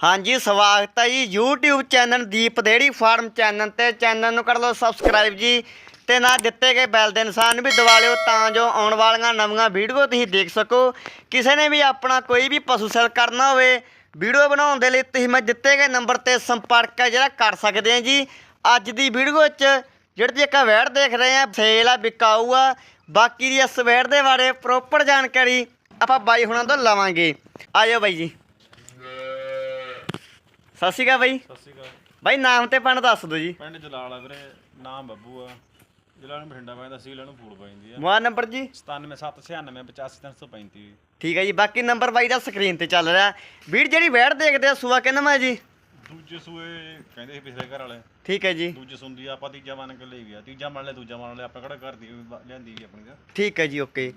ਹਾਂਜੀ, ਸਵਾਗਤ ਹੈ ਜੀ YouTube channel Deep Dedi farm channel ਤੇ ਚੈਨਲ ਨੂੰ ਕਰ ਲਓ ਸਬਸਕ੍ਰਾਈਬ ਜੀ। ਤੇ ਨਾ ਦਿੱਤੇ ਗਏ ਬੈਲ ਦੇ ਨਿਸ਼ਾਨ ਵੀ ਦਬਾ ਲਿਓ ਤਾਂ ਜੋ ਆਉਣ ਵਾਲੀਆਂ ਨਵੀਆਂ ਵੀਡੀਓ ਤੁਸੀਂ ਦੇਖ ਸਕੋ। ਕਿਸੇ ਨੇ ਵੀ ਆਪਣਾ ਕੋਈ ਵੀ ਪਸ਼ੂ ਸੇਲ ਕਰਨਾ ਹੋਵੇ ਵੀਡੀਓ ਬਣਾਉਣ ਦੇ ਲਈ ਤੁਸੀਂ ਮੈਂ ਦਿੱਤੇ ਗਏ ਨੰਬਰ ਤੇ ਸੰਪਰਕ ਹੈ ਜਿਹੜਾ ਕਰ ਸਕਦੇ ਆ ਜੀ। ਅੱਜ ਦੀ ਵੀਡੀਓ 'ਚ ਜਿਹੜੀ ਇੱਕ ਵੈੜ ਦੇਖ ਰਹੇ ਆ ਸੇਲ ਆ, ਵਿਕਾਊ ਆ, ਬਾਕੀ ਦੀ ਇਸ ਵੈੜ ਦੇ ਬਾਰੇ ਪ੍ਰੋਪਰ ਜਾਣਕਾਰੀ ਆਪਾਂ ਬਾਈ ਹੁਣਾਂ ਤੋਂ ਲਵਾਂਗੇ। ਆਜੋ ਬਾਈ ਜੀ। ਸਤਿ ਸ਼੍ਰੀ ਅਕਾਲ ਬਾਈ। ਸਤਿ ਸ਼੍ਰੀ ਅਕਾਲ। ਬਾਈ ਨਾਮ ਤੇ ਪਿੰਡ ਦੱਸ ਦਿਓ ਜੀ। ਪਿੰਡ ਜਲਾਲ ਆ ਵੀਰੇ ਨਾਮ ਬੱਬੂ ਆ। ਜ਼ਿਲ੍ਹਾ ਨੂੰ ਬਠਿੰਡਾ ਪੈਂਦਾ ਤਹਿਸੀਲ ਨੂੰ ਫੂਲ ਪੈਂਦੀ ਆ। ਮੋਬਾਈਲ ਨੰਬਰ ਜੀ? 9779985335 ਠੀਕ ਹੈ ਜੀ ਬਾਕੀ ਨੰਬਰ ਬਾਈ ਦਾ ਸਕਰੀਨ ਤੇ ਚੱਲ ਰਿਹਾ। ਵੀਰ ਜਿਹੜੀ ਵੈੜ ਦੇਖਦੇ ਆ ਸੂਆ ਕਿੰਨਾ ਮੈਂ ਜੀ? ਦੂਜੇ ਸੂਏ ਕਹਿੰਦੇ ਸੀ ਪਿਛਲੇ ਘਰ ਵਾਲੇ। ਠੀਕ ਹੈ ਜੀ। ਦੂਜੇ ਸੁੰਦੀ ਆ, ਆਪਾਂ ਤੀਜਾ ਮੰਨ ਕੇ ਲਈ ਗਿਆ। ਤੀਜਾ ਮੰਨ ਲਿਆ ਦੂਜਾ ਮੰਨ ਲਿਆ ਆਪਾਂ ਕਿਹੜਾ ਘਰ ਦੀ ਲਿਆਂਦੀ ਆਪਣੀ ਦਾ ਠੀਕ ਹੈ ਜੀ ਓਕੇ।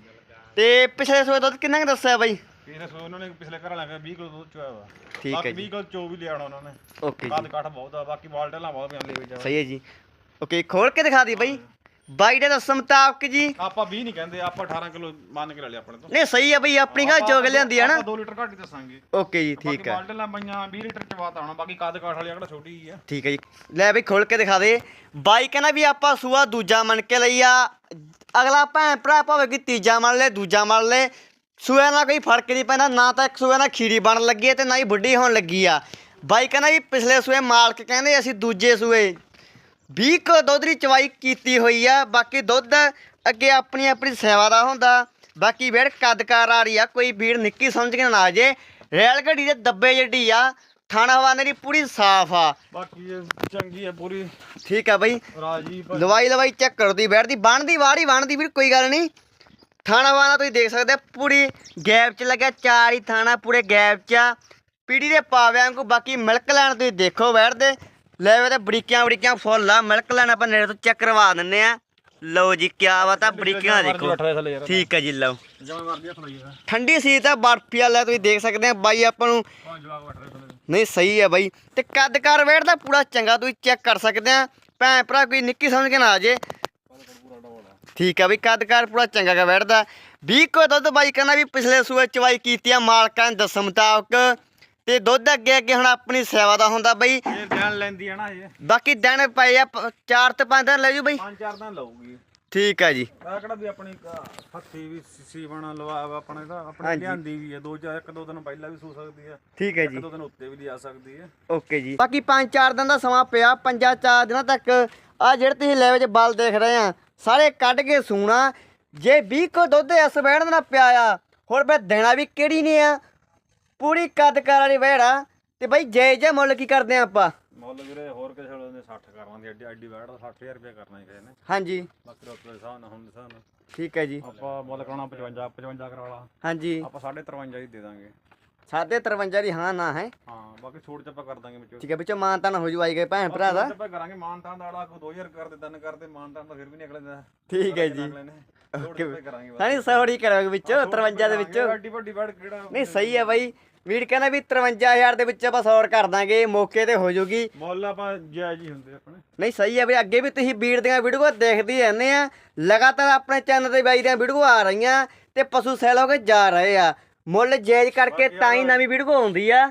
ਤੇ ਪਿਛਲੇ ਸੂਏ ਦੁੱਧ ਕਿੰਨਾ ਕੁ ਦੱਸਿਆ ਬਾਈ? ਪਿਛਲੇ ਸੂਏ ਉਹਨਾਂ ਨੇ ਪਿਛਲੇ ਘਰ ਵਾਲਿਆਂ ਕਹਿੰਦੇ 20 ਕਿਲੋ ਦੁੱਧ ਚੋਇਆ ਵਾ। ਠੀਕ ਹੈ ਬਾਕੀ ਜੀ। 20 ਕਿਲੋ ਚੋ ਵੀ ਲਿਆਉਣਾ ਉਹਨਾਂ ਨੇ। ਓਕੇ ਜੀ। ਕਾਦ ਕਾਠ ਬਹੁਤ ਆ ਬਾਕੀ ਬਾਲ ਢਲਾਂ ਬਹੁਤ ਪਿਆਲੇ ਵਿੱਚ ਆ। ਸਹੀ ਹੈ ਜੀ। ਓਕੇ ਖੋਲ ਕੇ ਦਿਖਾ ਦੀ ਬਾਈ। ਬਾਈ ਦੇ ਦੱਸਣ ਮੁਤਾਬਕ ਜੀ। ਆਪਾਂ 20 ਨਹੀਂ ਕਹਿੰਦੇ ਆਪਾਂ 18 ਕਿਲੋ ਮੰਨ ਕੇ ਲੈ ਲਿਆ ਆਪਣੇ ਤੋਂ। ਨਹੀਂ ਸਹੀ ਹੈ ਬਈ ਆਪਣੀ ਗੱਲ ਚੋਗ ਲਿਆਂਦੀ ਆ ਨਾ। ਆਪਾਂ 2 ਲੀਟਰ ਘੱਟ ਹੀ ਦੱਸਾਂਗੇ। ਓਕੇ ਜੀ ਠੀਕ ਬਾਕੀ ਹੈ ਬਾਲ ਢਲਾਂ ਪਈਆਂ 20 ਲੀਟਰ ਚ ਬਾਤ ਆਉਣਾ ਬਾਕੀ ਕਾਦ ਕਾਠ ਵਾਲੀ ਕਿਹੜਾ ਛੋਟੀ ਹੀ ਆ। ਠੀਕ ਹੈ ਜੀ। ਲੈ ਬਈ ਖੋਲ ਕੇ ਦਿਖਾ ਦੇ। ਬਾਈ ਕਹਿੰਦਾ ਵੀ ਆਪਾਂ ਸੂਆ ਦੂਜਾ ਮੰਨ ਕੇ ਲਈ ਆ ਅਗਲਾ ਭੈਣ ਭਰਾ ਭਾਵੇਂ ਕਿ ਤੀਜਾ ਮੰਨ ਲੈ ਦੂਜਾ ਮੰਨ ਲੈ। ਸੂਆ ਨਾਲ ਕੋਈ ਫ਼ਰਕ ਨਹੀਂ ਪੈਂਦਾ ਨਾ ਤਾਂ ਇੱਕ ਸੂਆ ਨਾਲ ਖੀਰੀ ਬਣ ਲੱਗੀ ਹੈ ਤੇ ਨਾ ਹੀ ਬੁੱਢੀ ਹੋਣ ਲੱਗੀ ਆ। ਬਾਈ ਕਹਿੰਦਾ ਵੀ ਪਿਛਲੇ ਸੂਏ ਮਾਲਕ ਕਹਿੰਦੇ ਅਸੀਂ ਦੂਜੇ ਸੂਏ। 20 ਕੁ ਦੁੱਧ ਦੀ ਚਵਾਈ ਕੀਤੀ ਹੋਈ ਆ ਬਾਕੀ ਦੁੱਧ ਅੱਗੇ ਆਪਣੀ ਆਪਣੀ ਸੇਵਾ ਦਾ ਹੁੰਦਾ। ਬਾਕੀ ਵੇੜ ਕਦਕਾਰ ਆ ਰਹੀ ਆ ਕੋਈ ਵੀੜ ਨਿੱਕੀ ਸਮਝ ਕੇ ਨਾ ਆ ਜੇ। ਰੇਲ ਗੱਡੀ ਦੇ ਦੱਬੇ ਜਿਹੜੀ ਆ ਥਾਣਾ ਹਵਾਨੇ ਦੀ ਪੂਰੀ ਸਾਫ਼ ਆ। ਬਾਕੀ ਇਹ ਚੰਗੀ ਆ ਪੂਰੀ। ਠੀਕ ਆ ਬਈ। ਰਾਜੀ ਪਰ ਲਵਾਈ ਲਵਾਈ ਚੈੱਕ ਕਰੋ ਦੀ ਬੈਠਦੀ ਬਣਦੀ ਵਾੜੀ ਬਣਦੀ ਵੀਰ ਕੋਈ ਗੱਲ ਨਹੀਂ। ਥਾਣਾ ਵਾਣਾ ਤੁਸੀਂ ਦੇਖ ਸਕਦੇ ਆ, ਪੂਰੀ ਗੈਪ ਚ ਲੱਗਿਆ ਚਾਰ ਹੀ ਥਾਣਾ ਪੂਰੇ ਗੈਪ ਚ ਆ। ਪੀੜੀ ਦੇ ਪਾਵਿਆਂ ਕੋ ਬਾਕੀ ਮਿਲਕ ਲੈਣ ਤੁਸੀਂ ਦੇਖੋ ਬੈਠਦੇ। ਲੈ ਵੇ ਤੇ ਬਰੀਕੀਆਂ ਬਰੀਕੀਆਂ ਫੁੱਲ ਆ ਮਿਲਕ ਲੈਣ ਆਪਾਂ ਨੇੜੇ ਤੋਂ ਚੈੱਕ ਕਰਵਾ ਦਿੰਨੇ ਆ। ਲਓ ਜੀ ਕਿਆ ਬਾਤ ਆ ਬਰੀਕੀਆਂ ਦੇਖੋ। ਠੀਕ ਹੈ ਜੀ ਲਓ। ਠੰਡੀ ਸੀ ਤਾਂ ਬਰਫੀ ਵਾਲਾ ਤੁਸੀਂ ਦੇਖ ਸਕਦੇ ਆ ਬਾਈ ਆਪਾਂ ਨੂੰ ਨਹੀਂ ਸਹੀ ਹੈ ਬਾਈ। ਤੇ ਕੱਦ ਕਰ ਵੇੜ ਦਾ ਪੂਰਾ ਚੰਗਾ ਤੁਸੀਂ ਚੈੱਕ ਕਰ ਸਕਦੇ ਆ। ਭੈਣ ਭਰਾ ਕੋਈ ਨਿੱਕੀ ਸਮਝ ਕੇ ਨਾ ਆ ਜੇ। ਠੀਕ ਆ ਵੀ ਕੱਦ ਕਰ ਪੂਰਾ ਚੰਗਾ ਗਾ ਬੈਠਦਾ। 20 ਕੋ ਦੁੱਧ ਬਾਈ ਕਹਿੰਦਾ ਵੀ ਪਿਛਲੇ ਸੂਏ ਚਵਾਈ ਕੀਤੀ ਆ ਮਾਲਕਾਂ ਨੇ ਦੱਸਣ ਮੁਤਾਬਕ ਤੇ ਦੁੱਧ ਅੱਗੇ ਅੱਗੇ ਹੁਣ ਆਪਣੀ ਸੇਵਾ ਦਾ ਹੁੰਦਾ ਬਈ। ਇਹ ਧਿਆਨ ਲੈਂਦੀ ਆ ਨਾ ਇਹ। ਬਾਕੀ ਦਿਨ ਪਏ ਆ 4 ਤੇ 5 ਦਿਨ ਲੈ ਜੂ ਬਈ। ਪੰਜ ਚਾਰ ਦਿਨ ਲਊਗੀ। ਠੀਕ ਆ ਜੀ। ਆ ਕਿਹੜਾ ਵੀ ਆਪਣੀ ਕ- ਹੱਥੀ ਵੀ ਸੀ ਬਣਾ ਲਵਾ ਆਪਣੇ ਦਾ ਆਪਣੀ। ਲਿਆਂਦੀ ਵੀ ਆ। ਦੋ ਚਾਰ ਇੱਕ ਦੋ ਦਿਨ ਪਹਿਲਾਂ ਵੀ ਸੂ ਸਕਦੀ ਆ। ਠੀਕ ਹੈ ਇੱਕ ਜੀ ਦੋ ਦਿਨ ਉੱਤੇ ਵੀ ਲਿਆ ਸਕਦੀ ਆ। ਓਕੇ ਜੀ। ਬਾਕੀ 5-4 ਦਿਨ ਦਾ ਸਮਾਂ ਪਿਆ ਪੰਜਾਂ ਚਾਰ ਦਿਨਾਂ ਤੱਕ। ਆ ਜਿਹੜੇ ਤੁਸੀਂ ਲੈ ਵਿੱਚ ਬਲ ਦੇਖ ਰਹੇ ਆ ਸਾਰੇ ਕੱਢ ਕੇ ਸੂਣਾ। ਜੇ 20 ਕੋ ਦੁੱਧ ਇਸ ਵਹਿਣ ਦਾ ਪਿਆ ਆ ਹੋਰ ਫਿਰ ਦੇਣਾ ਵੀ ਕਿਹੜੀ ਨੇ ਆ? ਪੂਰੀ ਕੱਦ ਕਰ ਵਾਲੀ ਵਹਿੜਾ ਤੇ ਬਾਈ ਜੇ ਜੇ ਮੁੱਲ ਕੀ ਕਰਦੇ ਆ ਆਪਾਂ? ਮੁੱਲ ਵੀਰੇ ਹੋਰ ਕਿਸੇ ਨੇ 60 ਕਰਵਾਂ ਦੀ ਐਡੀ ਐਡੀ ਵੈਟ ਦਾ 60000 ਰੁਪਏ ਕਰਨਾ ਹੀ ਕਿਸੇ ਨੇ। ਹਾਂਜੀ। ਬਾਕੀ ਡਾਕਟਰ ਦੇ ਹਿਸਾਬ ਨਾਲ ਹੁਣ ਦੇ ਹਿਸਾਬ ਨਾਲ। ਠੀਕ ਹੈ ਜੀ। ਆਪਾਂ ਮੁੱਲ ਕਰਾਉਣਾ 55 55 ਕਰਾ ਲਾ। ਹਾਂਜੀ। ਆਪਾਂ 53 ਹੀ ਦੇ ਦਾਂਗੇ। 53 ਦੀ ਹਾਂ ਨਾ ਹੈ। ਹਾਂ ਬਾਕੀ ਛੋਟ ਚੱਪਾ ਕਰ ਦਾਂਗੇ ਵਿੱਚੋਂ। ਠੀਕ ਹੈ ਵਿੱਚੋਂ ਮਾਨਤਾਨ ਹੋ ਜੂ ਆਈ ਗਏ ਭੈਣ ਭਰਾ ਦਾ। ਚੱਪਾ ਕਰਾਂਗੇ ਮਾਨਤਾਨ ਦਾ ਆੜਾ ਕੋ 2000 ਕਰ ਦੇ ਤਿੰਨ ਕਰਦੇ ਮਾਨਤਾਨ ਦਾ ਫਿਰ ਵੀ ਨਹੀਂ ਅਗਲੇ ਦਾ। ਠੀਕ ਹੈ ਜੀ। ਸਾਨੀ ਸੌੜੀ ਕਰੋਗੇ ਵਿੱਚੋਂ 53 ਦੇ ਵਿੱਚੋਂ। ਵੱਡੀ ਕਿਹੜਾ ਨਹੀਂ ਸਹੀ ਹੈ ਬਾਈ। ਵੀਰ ਕਹਿੰਦਾ ਵੀ 53000 ਦੇ ਵਿੱਚ ਆਪਾਂ ਸੌਰ ਕਰ ਦਾਂਗੇ ਮੌਕੇ ਤੇ ਹੋ ਜੂਗੀ। ਮੁੱਲ ਆਪਾਂ ਜਾਇਜ਼ ਹੀ ਹੁੰਦੇ ਆਪਣੇ। ਨਹੀਂ ਸਹੀ ਹੈ ਵੀ ਅੱਗੇ ਵੀ ਤੁਸੀਂ ਵੀਰ ਦੀਆਂ ਵੀਡੀਓ ਦੇਖਦੇ ਰਹਿੰਦੇ ਆ। ਲਗਾਤਾਰ ਆਪਣੇ ਚੈਨਲ ਤੇ ਬਾਈ ਦੀਆਂ ਵੀਡੀਓ ਆ ਰਹੀਆਂ ਤੇ ਪਸ਼ੂ ਸੈਲ ਹੋ ਕੇ ਜਾ ਰਹੇ ਆ। ਮੁੱਲ ਜਾਇਜ਼ ਕਰਕੇ ਤਾਂ ਹੀ ਨਵੀਂ ਵੀਡੀਓ ਆਉਂਦੀ ਆ।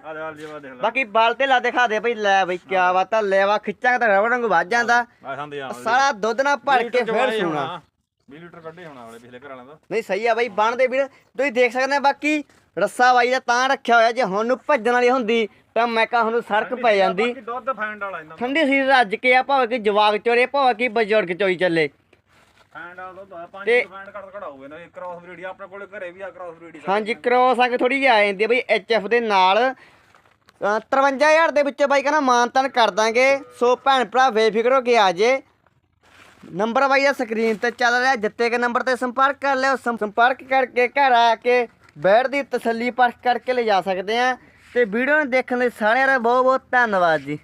ਬਾਕੀ ਬਲ ਤੇ ਲਾ ਦਿਖਾ ਦੇ ਬਈ ਲੈ ਬਈ ਕਿਆ ਬਾਤ ਆ ਲੈਵਾ ਖਿੱਚਾਂਗੇ ਤਾਂ ਰਬੜ ਵਾਂਗੂ ਵੱਜ ਜਾਂਦਾ। ਸਾਰਾ ਦੁੱਧ ਨਾਲ ਭਰ ਕੇ ਫੇਰ ਸੁਣਾ। 20 ਲੀਟਰ ਕੱਢੇ ਹੋਣਾ ਵਾਲੇ ਪਿਛਲੇ ਘਰ ਵਾਲਿਆਂ ਦਾ। ਨਹੀਂ ਸਹੀ ਆ ਬਾਈ ਬਣਦੇ ਵੀਰ। ਤੁਸੀਂ ਦੇਖ ਸਕਦੇ ਆ ਬਾਕੀ ਰੱਸਾ ਬਾਈ ਦਾ ਤਾਂ ਰੱਖਿਆ ਹੋਇਆ ਜੇ ਹੁਣ ਨੂੰ ਭੱਜਣ ਵਾਲੀ ਹੁੰਦੀ ਤਾਂ ਮੈਂ ਕਹਾਂ ਹੁਣ ਸੜਕ ਪੈ ਜਾਂਦੀ। ਬਾਕੀ ਦੁੱਧ ਫੈਂਡ ਵਾਲਾ ਇਹਨਾਂ ਠੰਡੀ ਸੀ ਰੱਜ ਕੇ ਆ ਭਾਵੇਂ ਕਿ ਜਵਾਗ ਚੋਰੇ ਭਾਵੇਂ ਕਿ ਬਜ਼ੁਰਗ ਚੋਈ ਚੱਲੇ। ਫੈਂਡ ਵਾਲਾ ਦੁੱਧ ਆ ਪੰਜ ਤੇ- ਫੈਂਡ ਕੱਢ ਕਢਾਉਗੇ ਨਾ ਇੱਕ ਕ੍ਰਾਸ ਬਰੀਡ ਆਪਣੇ ਕੋਲੇ ਘਰੇ ਵੀ ਆ ਕ੍ਰਾਸ ਬਰੀਡ ਹਾਂਜੀ ਕ੍ਰੋਸ ਆ ਕੇ ਥੋੜੀ ਜਿਹੀ ਆ ਜਾਂਦੀ ਆ ਬਈ ਐਚਐਫ ਦੇ ਨਾਲ। ਅਹ 53000 ਦੇ ਵਿੱਚ ਬਾਈ ਕਹਿੰਦਾ ਮਾਨਤਨ ਕਰ ਦਾਂਗੇ। ਸੋ ਭੈਣ ਭਰਾ ਬੇਫਿਕਰ ਹੋ ਕੇ ਆ ਜੇ। ਨੰਬਰ ਬਾਈ ਦਾ ਸਕਰੀਨ ਤੇ ਚੱਲ ਰਿਹਾ ਦਿੱਤੇ ਗਏ ਨੰਬਰ ਤੇ ਸੰਪਰਕ ਕਰ ਲਿਓ। ਸੰ- ਸੰਪਰਕ ਕਰਕੇ ਘਰ ਆ ਕੇ ਬੈਠ ਦੀ ਤਸੱਲੀ ਪਰਖ ਕਰਕੇ ਲੈ ਜਾ ਸਕਦੇ ਆ। ਤੇ ਵੀਡੀਓ ਨੂੰ ਦੇਖਣ ਲਈ ਸਾਰਿਆਂ ਦਾ ਬਹੁਤ ਬਹੁਤ ਧੰਨਵਾਦ ਜੀ।